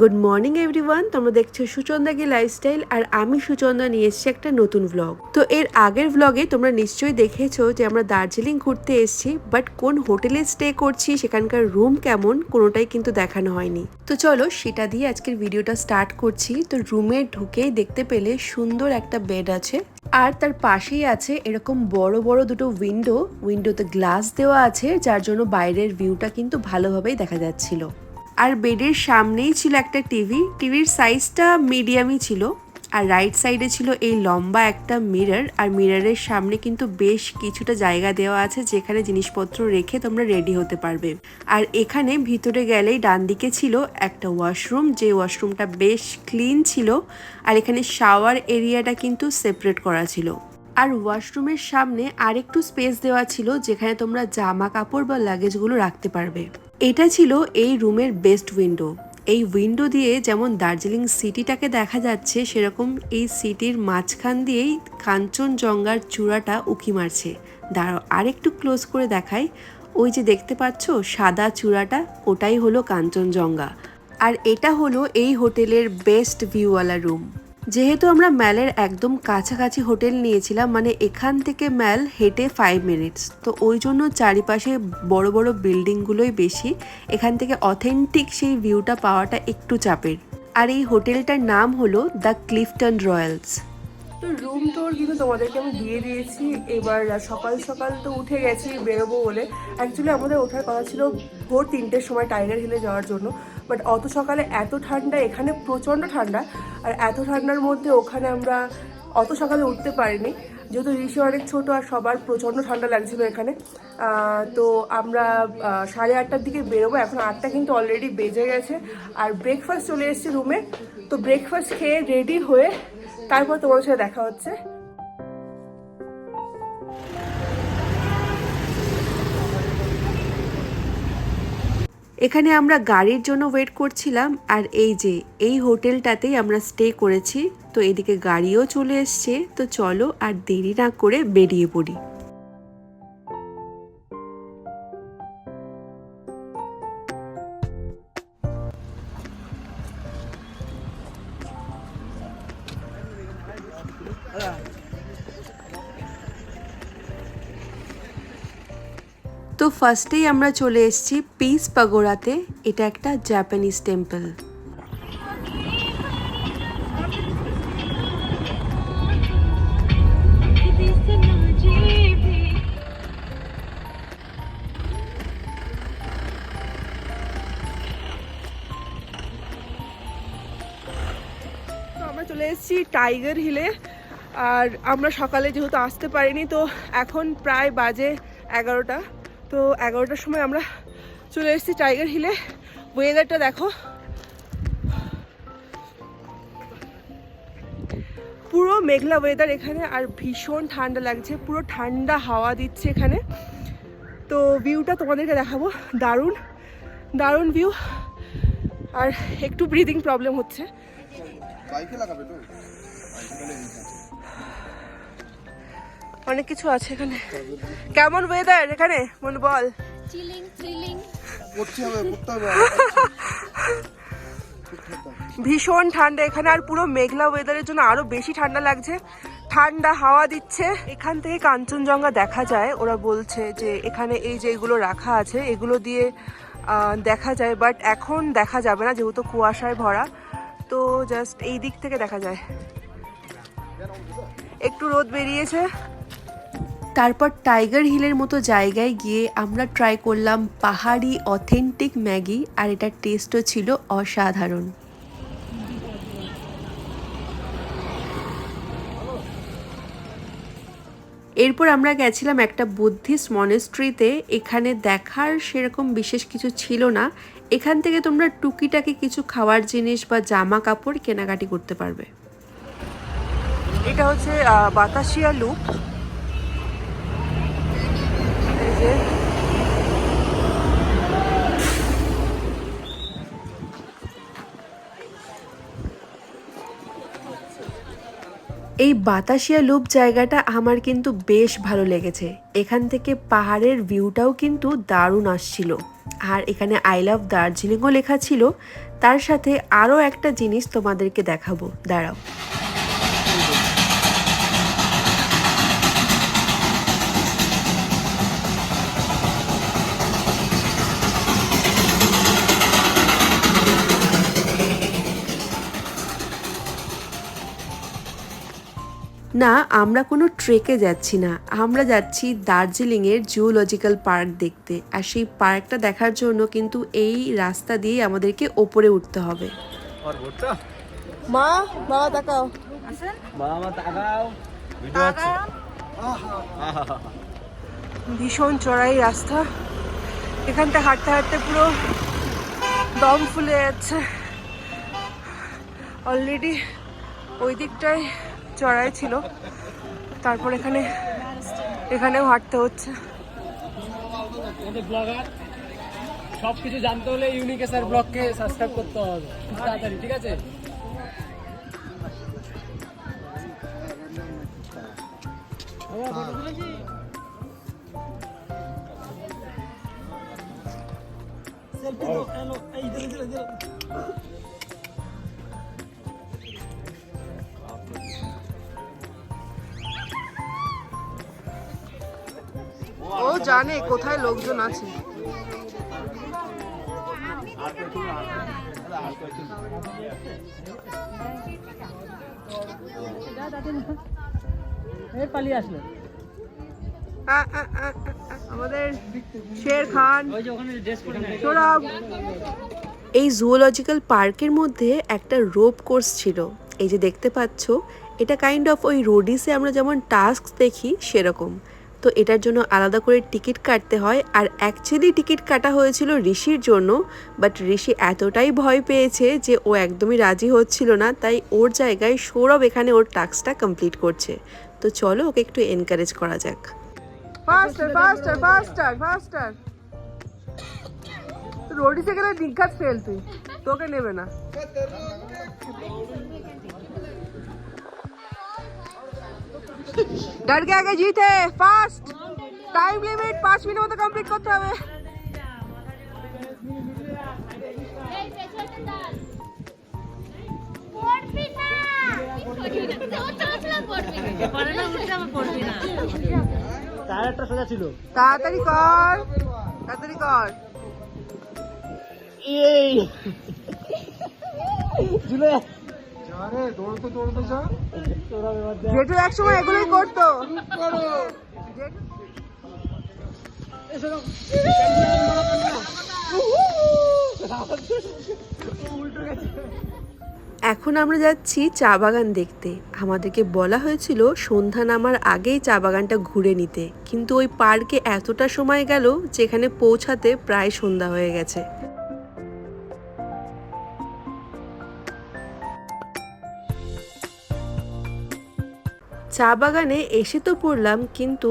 Good morning everyone তোমরা দেখছ সুচন্দাকে lifestyle আর আমি সুচন্দা নিয়ে এসেছি একটা নতুন ভ্লগ তো এর আগের ভ্লগে তোমরা নিশ্চয়ই দেখেছ যে আমরা দার্জিলিং ঘুরতে এসেছি বাট কোন হোটেলে স্টে করছি, সেখানকার রুম কেমন, কোনোটাই কিন্তু দেখানো হয়নি। তো চলো সেটা দিয়ে আজকের ভিডিওটা স্টার্ট করছি। তো রুমে ঢুকেই দেখতে পেলে সুন্দর একটা বেড আছে। আর তার পাশেই আছে এরকম বড় বড় দুটো উইন্ডো উইন্ডোতে গ্লাস দেওয়া আছে, যার জন্য বাইরের ভিউটা কিন্তু ভালোভাবেই দেখা যাচ্ছিল। আর বেডের সামনেই ছিল একটা টিভি টিভির সাইজটা মিডিয়ামই ছিল। আর রাইট সাইডে ছিল এই লম্বা একটা মিরর আর মিররের সামনে কিন্তু বেশ কিছুটা জায়গা দেওয়া আছে যেখানে জিনিসপত্র রেখে তোমরা রেডি হতে পারবে। আর এখানে ভিতরে গেলেই ডান দিকে ছিল একটা ওয়াশরুম যে ওয়াশরুমটা বেশ ক্লিন ছিল। আর এখানে শাওয়ার এরিয়াটা কিন্তু সেপারেট করা ছিল। আর ওয়াশরুমের সামনে আরেকটু স্পেস দেওয়া ছিল যেখানে তোমরা জামা কাপড় বা লাগেজগুলো রাখতে পারবে। এটা ছিল এই রুমের বেস্ট উইন্ডো। এই উইন্ডো দিয়ে যেমন দার্জিলিং সিটিটাকে দেখা যাচ্ছে, সেরকম এই সিটির মাঝখান দিয়েই কাঞ্চনজঙ্ঘার চূড়াটা উকি মারছে। দাঁড়ো আরেকটু ক্লোজ করে দেখাই। ওই যে দেখতে পাচ্ছ, সাদা চূড়াটা, ওটাই হলো কাঞ্চনজঙ্ঘা। আর এটা হলো এই হোটেলের বেস্ট ভিউওয়ালা রুম যেহেতু আমরা ম্যালের একদম কাছাকাছি হোটেল নিয়েছিলাম মানে এখান থেকে ম্যাল হেঁটে ফাইভ মিনিটস তো ওই জন্য চারিপাশে বড় বড় বিল্ডিংগুলোই বেশি। এখান থেকে অথেন্টিক সেই ভিউটা পাওয়াটা একটু চাপের। আর এই হোটেলটার নাম হলো দ্য ক্লিফটন রয়্যালস তো রুম টোর কিন্তু তোমাদেরকে আমি দিয়ে দিয়েছি। এবার সকাল সকাল তো উঠে গেছি বেরোবো বলে। অ্যাকচুয়ালি আমাদের ওঠার কথা ছিল ভোর তিনটের সময় টাইগার হিলে যাওয়ার জন্য। বাট অত সকালে এত ঠান্ডা, এখানে প্রচণ্ড ঠান্ডা, আর এত ঠান্ডার মধ্যে ওখানে আমরা অত সকালে উঠতে পারিনি। যেহেতু ঋষি অনেক ছোট আর সবার প্রচণ্ড ঠান্ডা লাগছিল এখানে। তো আমরা সাড়ে আটটার দিকে বেরোবো। এখন আটটা কিন্তু অলরেডি বেজে গেছে। আর ব্রেকফাস্ট চলে এসেছে রুমে তো ব্রেকফাস্ট খেয়ে রেডি হয়ে তারপর তোমার সাথে দেখা হচ্ছে। এখানে আমরা গাড়ির জন্য ওয়েট করছিলাম আর এই যে, এই হোটেলটাতেই আমরা স্টে করেছি। তো এদিকে গাড়িও চলে এসছে। তো চলো আর দেরি না করে বেরিয়ে পড়ি। ফার্স্টেই আমরা চলে এসেছি পিস পাগোড়াতে। এটা একটা জাপানিজ টেম্পল আমরা চলে এসেছি টাইগার হিলে আর আমরা সকালে যেহেতু আসতে পারিনি, তো এখন প্রায় বাজে এগারোটা। তো এগারোটার সময় আমরা চলে এসেছি টাইগার হিলে। ওয়েদারটা দেখো। পুরো মেঘলা ওয়েদার এখানে আর ভীষণ ঠান্ডা লাগছে। পুরো ঠান্ডা হাওয়া দিচ্ছে এখানে। তো ভিউটা তোমাদেরকে দেখাবো। দারুণ দারুণ ভিউ আর একটু ব্রিদিং প্রবলেম হচ্ছে। লাগাবে তো? অনেক কিছু আছে এখানে। কেমন ওয়েদার এখানে? মনে বল। চিলিং থ্রিলিং ভীষণ ঠান্ডা এখানে আর পুরো মেঘলা ওয়েদারের জন্য আরও বেশি ঠান্ডা লাগছে। ঠান্ডা হাওয়া দিচ্ছে। এখান থেকে কাঞ্চনজঙ্ঘা দেখা যায়। ওরা বলছে যে এখানে এই যে এগুলো রাখা আছে এগুলো দিয়ে দেখা যায়। বাট এখন দেখা যাবে না যেহেতু কুয়াশায় ভরা। তো জাস্ট এই দিক থেকে দেখা যায়। একটু রোদ বেরিয়েছে। তারপর টাইগার হিলের মতো জায়গায় গিয়ে আমরা ট্রাই করলাম পাহাড়ি অথেন্টিক ম্যাগি আর এটার টেস্টও ছিল অসাধারণ। এরপর আমরা গেছিলাম একটা বুদ্ধিস্ট মনেস্ট্রিতে এখানে দেখার সেরকম বিশেষ কিছু ছিল না। এখান থেকে তোমরা টুকিটাকি কিছু খাওয়ার জিনিস বা জামা কাপড় কেনাকাটি করতে পারবে। এটা হচ্ছে বাতাসিয়া লুপ এই বাতাসিয়া লুপ জায়গাটা আমার কিন্তু বেশ ভালো লেগেছে। এখান থেকে পাহাড়ের ভিউটাও কিন্তু দারুণ আসছিল। আর এখানে আই লাভ দার্জিলিংও লেখা ছিল। তার সাথে আরও একটা জিনিস তোমাদেরকে দেখাবো। দাঁড়াও। না আমরা কোনো ট্রেকে যাচ্ছি না। আমরা যাচ্ছি দার্জিলিংয়ের জুওলজিক্যাল পার্ক দেখতে। আর সেই পার্কটা দেখার জন্য কিন্তু এই রাস্তা দিয়ে আমাদেরকে ওপরে উঠতে হবে। মা বাবা তাকাও। মামা তাকাও। ভীষণ চড়াই রাস্তা। এখানটা হাঁটতে হাঁটতে পুরো দম ফুলে যাচ্ছে। অলরেডি ওই দিকটায় চড়াই ছিল। তারপর এখানে এখানেও হাঁটতে হচ্ছে। আমাদের ব্লগার সব কিছু জানতে হলে ইউনিকেসার ব্লগকে সাবস্ক্রাইব করতে হবে। তাড়াতাড়ি ঠিক আছে? ও জানে কোথায় লোকজন আছে। পালিয়ে আসলো। আমাদের শের খান। সৌরভ। এই জুওলজিক্যাল পার্কের মধ্যে একটা রোপ কোর্স ছিল। এই যে দেখতে পাচ্ছ এটা কাইন্ড অফ ওই রোডিসে আমরা যেমন টাস্ক দেখি সেরকম। তো এটার জন্য আলাদা করে টিকিট কাটতে হয়। আর অ্যাকচুয়ালি টিকিট কাটা হয়েছিল ঋষির জন্য বাট ঋষি এতটাই ভয় পেয়েছে যে ও একদমই রাজি হচ্ছিল না, তাই ওর জায়গায় সৌরভ এখানে ওর টাস্কটা কমপ্লিট করছে। তো চলো ওকে একটু এনকারেজ করা যাক। রোডিসে গেলে নিঘাত ফেল তুই। তোকে নেবে না। डर के आगे जीत है फास्ट टाइम लिमिट पाँच मिनट মতো কমপ্লিট করতে হবে পড়বি না ও চলছিল পড়বি না পড়ে না উঠে আমার পড়বি না টায়ারটা সোজা ছিল তাড়াতাড়ি কর তাড়াতাড়ি কর এই জেঠু একসময় এগুলোই করতো। এখন আমরা যাচ্ছি চা বাগান দেখতে। আমাদেরকে বলা হয়েছিল সন্ধ্যা নামার আগেই চা বাগানটা ঘুরে নিতে। কিন্তু ওই পার্কে এতটা সময় গেল, যেখানে পৌঁছাতে প্রায় সন্ধ্যা হয়ে গেছে। চা বাগানে এসে তো পড়লাম, কিন্তু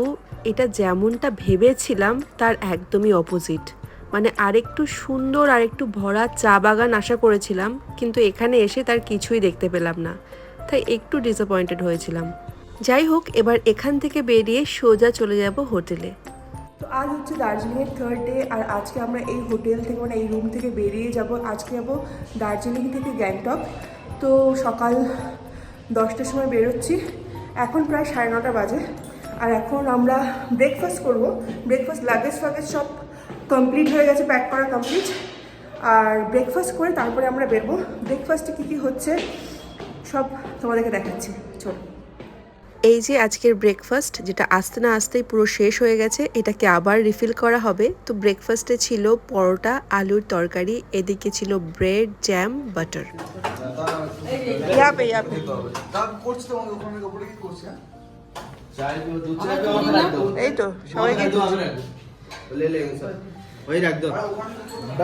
এটা যেমনটা ভেবেছিলাম তার একদমই অপোজিট মানে আরেকটু সুন্দর আর একটু ভরা চা বাগান আশা করেছিলাম, কিন্তু এখানে এসে তার কিছুই দেখতে পেলাম না। তাই একটু ডিসঅ্যাপয়েন্টেড হয়েছিলাম। যাই হোক, এবার এখান থেকে বেরিয়ে সোজা চলে যাব হোটেলে। তো আজ হচ্ছে দার্জিলিংয়ের থার্ড ডে আর আজকে আমরা এই হোটেল থেকে মানে এই রুম থেকে বেরিয়ে যাব। আজকে যাব দার্জিলিং থেকে গ্যাংটক। তো সকাল দশটার সময় বেরোচ্ছি। এখন প্রায় সাড়ে নটা বাজে। আর এখন আমরা ব্রেকফাস্ট করব। ব্রেকফাস্ট লাগেজ ফাগেজ সব কমপ্লিট হয়ে গেছে প্যাক করা কমপ্লিট আর ব্রেকফাস্ট করে তারপরে আমরা বেরবো। ব্রেকফাস্টে কী কী হচ্ছে, সব তোমাদেরকে দেখাচ্ছি। চলো। এই যে আজকের ব্রেকফাস্ট যেটা আসতে না আসতেই পুরো শেষ হয়ে গেছে এটাকে আবার রিফিল করা হবে। তো ব্রেকফাস্টে ছিল পরোটা আলুর তরকারি এদিকে ছিল ব্রেড জ্যাম বাটার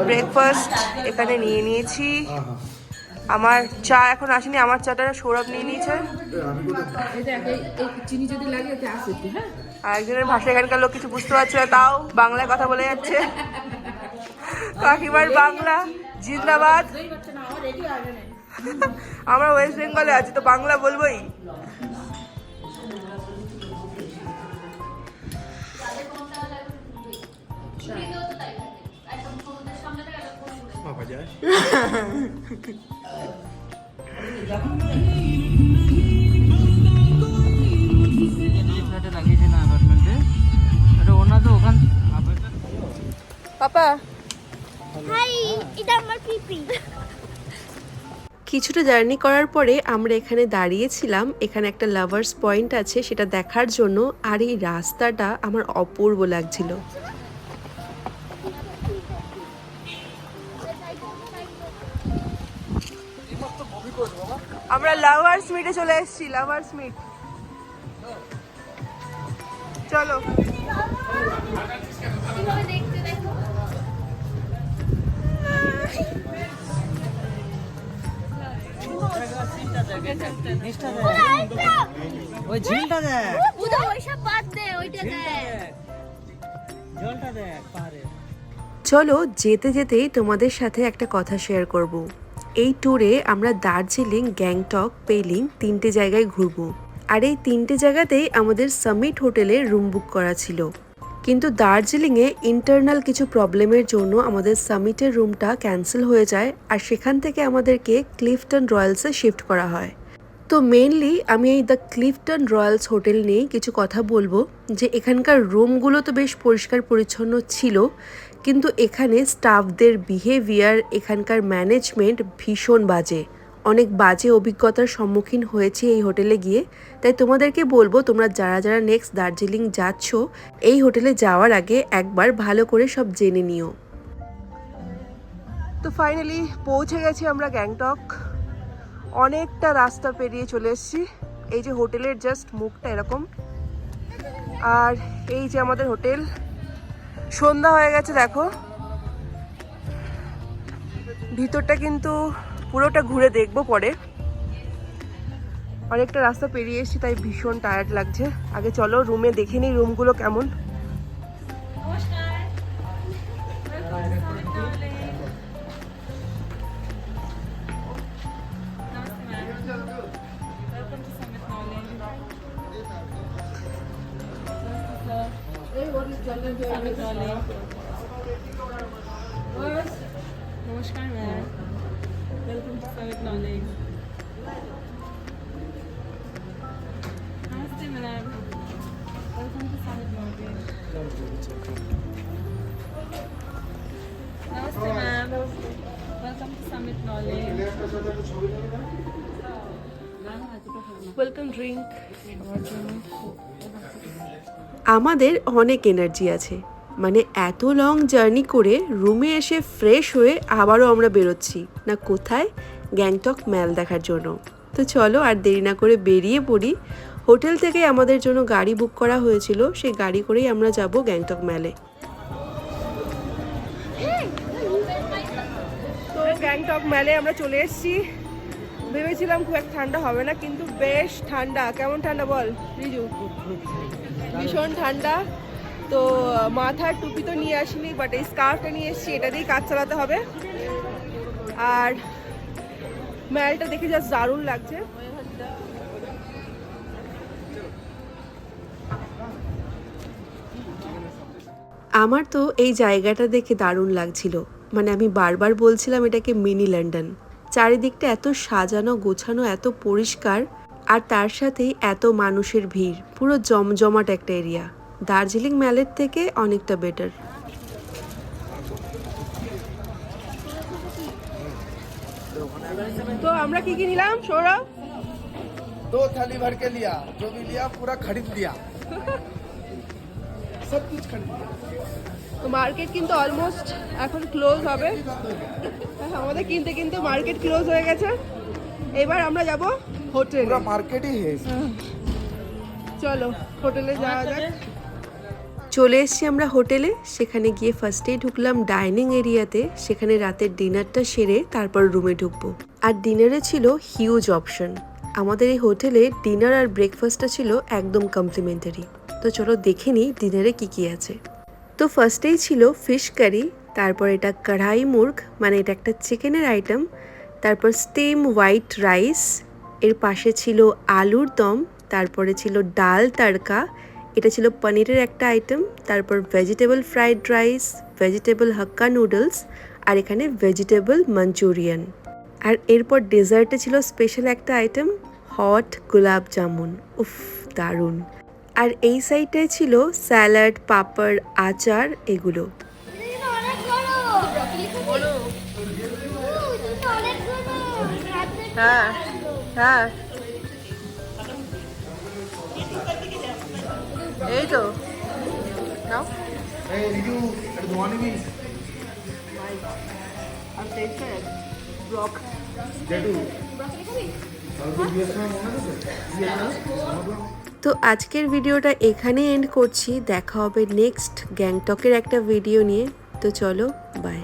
ব্রেকফাস্ট এখানে নিয়ে নিয়েছি। আমার চা এখন আসেনি আমার চাটা সৌরভ নিয়ে নিয়েছে। আর একজনের ভাষা এখানকার লোক কিছু বুঝতে পারছে না তাও বাংলায় কথা বলে যাচ্ছে। কাকিমার বাংলা জিন্দাবাদ। আমরা ওয়েস্ট বেঙ্গলে আছি তো বাংলা বলবোই। পাপা। হাই এটা আমার পিপি। কিছুটা জার্নি করার পরে আমরা এখানে দাঁড়িয়েছিলাম। এখানে একটা লাভার্স পয়েন্ট আছে সেটা দেখার জন্য। আর এই রাস্তাটা আমার অপূর্ব লাগছিল। আমরা লাভার্স মিটে চলে এসেছি লাভার্স মিট চলো। দেখতে ওই ঝিলটা দেখ। ওইসব বাদ দে ওইটা দেখ। জলটা দেখ পাহাড়ে। চলো যেতে যেতেই তোমাদের সাথে একটা কথা শেয়ার করব। এই ট্যুরে আমরা দার্জিলিং, গ্যাংটক পেলিং তিনটে জায়গায় ঘুরবো। আর এই তিনটে জায়গাতেই আমাদের সামিট হোটেলে রুম বুক করা ছিল। কিন্তু দার্জিলিংয়ে ইন্টারনাল কিছু প্রবলেমের জন্য আমাদের সামিটের রুমটা ক্যান্সেল হয়ে যায় আর সেখান থেকে আমাদেরকে ক্লিফটন রয়্যালসে শিফট করা হয়। তো মেনলি আমি এই দ্য ক্লিফটন রয়্যালস হোটেল নিয়েই কিছু কথা বলব যে এখানকার রুমগুলো তো বেশ পরিষ্কার পরিচ্ছন্ন ছিল কিন্তু এখানে স্টাফদের বিহেভিয়ার এখানকার ম্যানেজমেন্ট ভীষণ বাজে। অনেক বাজে অভিজ্ঞতার সম্মুখীন হয়েছি এই হোটেলে গিয়ে। তাই তোমাদেরকে বলব, তোমরা যারা যারা নেক্সট দার্জিলিং যাচ্ছ, এই হোটেলে যাওয়ার আগে একবার ভালো করে সব জেনে নিও। তো ফাইনালি পৌঁছে গেছি আমরা গ্যাংটক। অনেকটা রাস্তা পেরিয়ে চলে এসেছি। এই যে হোটেলের জাস্ট মুখটা এরকম। আর এই যে আমাদের হোটেল সন্ধ্যা হয়ে গেছে, দেখো। ভিতরটা কিন্তু পুরোটা ঘুরে দেখব পরে। অনেকটা রাস্তা পেরিয়ে এসছি, তাই ভীষণ টায়ার্ড লাগছে। আগে চলো রুমে দেখে নিই রুমগুলো কেমন। नमस्कार ma'am welcome to Savit Knowledge नमस्ते ma'am welcome to Savit Knowledge नमस्ते ma'am welcome to Samit Knowledge welcome drink আমাদের অনেক এনার্জি আছে মানে এত লং জার্নি করে রুমে এসে ফ্রেশ হয়ে আবারও আমরা বেরোচ্ছি না কোথায় গ্যাংটক ম্যাল দেখার জন্য তো চলো আর দেরি না করে বেরিয়ে পড়ি হোটেল থেকে আমাদের জন্য গাড়ি বুক করা হয়েছিল সেই গাড়ি করেই আমরা যাব গ্যাংটক ম্যালে তো গ্যাংটক মেলে আমরা চলে এসেছি ভেবেছিলাম খুব এক ঠান্ডা হবে না, কিন্তু বেশ ঠান্ডা। কেমন ঠান্ডা বল, রিজু? ভীষণ ঠান্ডা। তো, মাথার টুপি তো নিয়ে আসিনি বাট এই স্কার্ফটা নিয়ে এসেছি, এটা দিয়েই কাজ চালাতে হবে। আর ম্যালটা দেখে জাস্ট দারুণ লাগছে। আমার তো এই জায়গাটা দেখে দারুণ লাগছিল। মানে আমি বারবার বলছিলাম এটাকে মিনি লন্ডন। চারিদিকটা এত সাজানো গোছানো এত পরিষ্কার আর তার সাথেই এত মানুষের ভিড় পুরো জমজমাট একটা এরিয়া দার্জিলিং ম্যালের থেকে অনেকটা বেটার তো আমরা কি কি নিলাম সৌরভ दो थाली भर के लिया जो भी लिया पूरा खरीद लिया सब कुछ खरीद लिया তো মার্কেট কিন্তু অলমোস্ট এখন ক্লোজ হবে। হ্যাঁ, আমাদের কিনতে কিন্তু মার্কেট ক্লোজ হয়ে গেছে। এবার আমরা যাব হোটেল চলো হোটেলে যাওয়া যাক। চলে এসছি আমরা হোটেলে সেখানে গিয়ে ফার্স্টেই ঢুকলাম ডাইনিং এরিয়াতে সেখানে রাতের ডিনারটা সেরে তারপর রুমে ঢুকবো। আর ডিনারে ছিল হিউজ অপশন আমাদের এই হোটেলে ডিনার আর ব্রেকফাস্টটা ছিল একদম কমপ্লিমেন্টারি তো চলো দেখে নিই ডিনারে কী কী আছে। তো ফার্স্টেই ছিল ফিশ কারি তারপর এটা কড়াই মুর্গ মানে এটা একটা চিকেনের আইটেম তারপর স্টিম হোয়াইট রাইস এর পাশে ছিল আলুর দম, তারপরে ছিল ডাল তাড়কা, এটা ছিল পনিরের একটা আইটেম তারপর vegetable fried rice vegetable hakka noodles আর এখানে ভেজিটেবল মাঞ্চুরিয়ান আর এরপর ডেজার্টে ছিল স্পেশাল একটা আইটেম হট গোলাপ জামুন উফ, দারুণ। আর এই সাইডটায় ছিল স্যালাড পাপড় আচার এগুলো। হ্যাঁ হ্যাঁ। এই তো। নাও। ব্লক তো আজকের ভিডিওটা এখানে এন্ড করছি। দেখা হবে নেক্সট গ্যাংটকের একটা ভিডিও নিয়ে। তো চলো বাই